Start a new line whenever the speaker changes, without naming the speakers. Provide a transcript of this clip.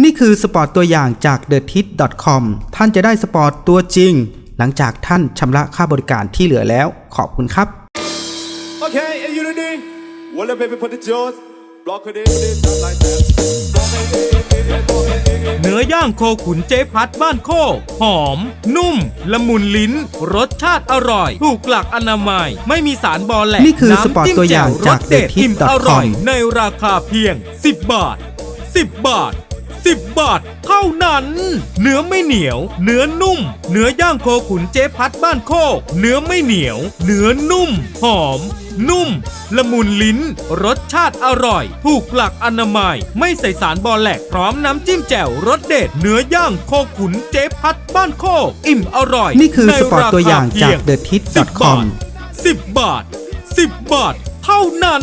นี่คือสปอร์ตตัวอย่างจาก t h e t i t c o m ท่านจะได้สปอร์ตตัวจริง หลังจากท่านชำระค่าบริการที่เหลือแล้ว ขอบคุณครับ
Okay, are you ready? Well, the baby put the jaws. Block it in, it just like that. Block it in, it, it, block it in, it.
เนื้อย่างโคขุนเจ๊พัดบ้านโคกหอม นุ่ม ละมุนลิ้น รสชาติอร่อย ถูกหลักอนามัย ไม่มีสารบอแหลก
นี่คือสปอร์ต
น้ำจิ้ม
ตัวอย่าง
แจ่ว
จาก
รสเด็ด
The Tip
อิ่ม
dot
อร่อย
com
ในราคาเพียง 10 บาท 10 บาท 10 บาท เท่านั้น เนื้อไม่เหนียว เนื้อนุ่ม เนื้อย่างโคขุนเจ๊พัดบ้านโคก เนื้อไม่เหนียว เนื้อนุ่ม หอม นุ่ม ละมุนลิ้น รสชาติอร่อย ถูกหลักอนามัย ไม่ใส่สารบอแหลกพร้อมน้ำจิ้มแจ่วรสเด็ด เนื้อย่างโคขุนเจ๊พัดบ้านโคก อิ่มอร่อย
นี่คือ
ใน
สปอร์ตตัวอย่างจาก
รคเพี
The Tip
10
com
บาท 10 บาท 10 บาท เท่านั้น